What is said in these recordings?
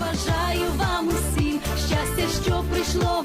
бажаю вам усім щастя, що прийшло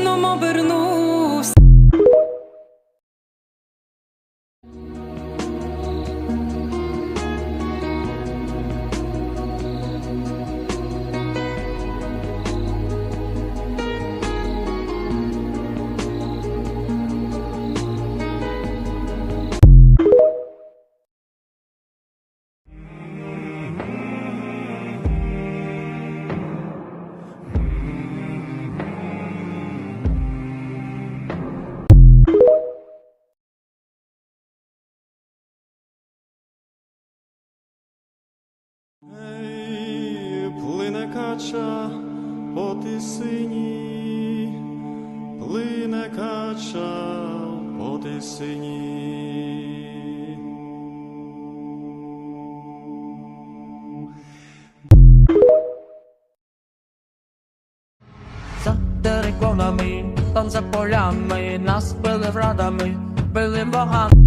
сином обернувся. Кача по тисині, плине кача по тисині. За териконами, там за полями, нас били врадами, били богами.